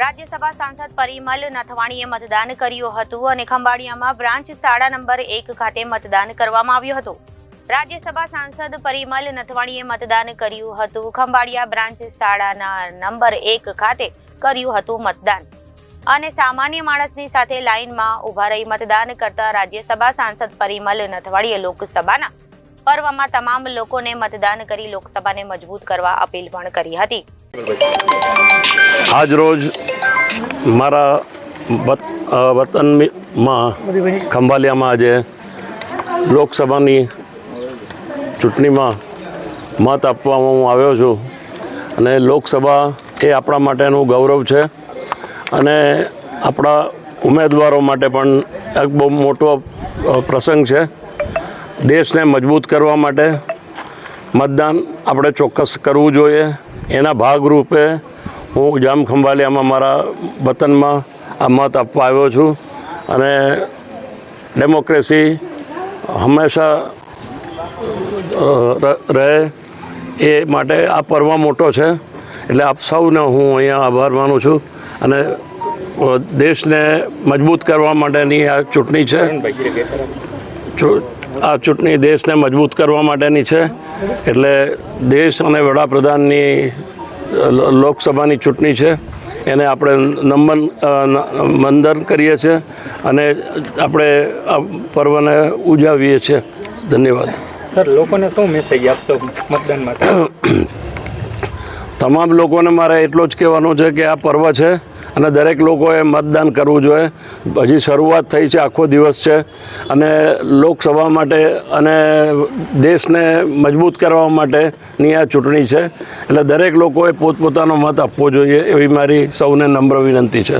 રાજ્યસભા સાંસદ પરિમલ નથવાણીએ મતદાન કર્યું હતું અને ખંભાળિયામાં બ્રાન્ચ શાળા નંબર એક ખાતે મતદાન કરવામાં આવ્યું હતું. રાજ્યસભા સાંસદ પરિમલ નથવાણીએ મતદાન કર્યું હતું. ખંભાળિયા બ્રાન્ચ શાળાના નંબર એક ખાતે કર્યું હતું મતદાન. અને સામાન્ય માણસની સાથે લાઇનમાં ઊભા રહી મતદાન કરતા રાજ્યસભા સાંસદ પરિમલ નથવાણીએ લોકસભાના પર્વમાં તમામ લોકોને મતદાન કરી લોકસભાને મજબૂત કરવા અપીલ પણ કરી હતી. આજ રોજ મારા વતનમાં ખંભાલિયામાં આજે લોકસભાની ચૂંટણીમાં મત આપવામાં હું આવ્યો છું. અને લોકસભા એ આપણા માટેનું ગૌરવ છે. અને આપણા ઉમેદવારો માટે પણ એક બહુ મોટો પ્રસંગ છે. દેશને મજબૂત કરવા માટે મતદાન આપણે ચોક્કસ કરવું જોઈએ. એના ભાગરૂપે હું જામ ખંભાલિયામાં મારા વતનમાં આ મત આપવા આવ્યો છું અને ડેમોક્રેસી હંમેશા રહે એ માટે આ પર્વ મોટો છે. એટલે આપ સૌને હું અહીંયા આભાર માનું છું અને દેશને મજબૂત કરવા માટેની આ ચૂંટણી છે. આ ચૂંટણી દેશને મજબૂત કરવા માટેની છે. એટલે દેશ અને વડાપ્રધાનની લોકસભાની ચૂંટણી છે. એને આપણે નમન મંદન કરીએ છીએ અને આપણે આ પર્વને ઉજવીએ છીએ ધન્યવાદ. સર લોકોને શું મેસેજ આપશો મતદાન માટે તમામ લોકોને મારે એટલો જ કહેવાનું છે કે આ પર્વ છે અને દરેક લોકોએ મતદાન કરવું જોઈએ. હજી શરૂઆત થઈ છે, આખો દિવસ છે. અને લોકસભા માટે અને દેશને મજબૂત કરવા માટેની આ ચૂંટણી છે. એટલે દરેક લોકોએ પોતપોતાનો મત આપવો જોઈએ એવી મારી સૌને નમ્ર વિનંતી છે.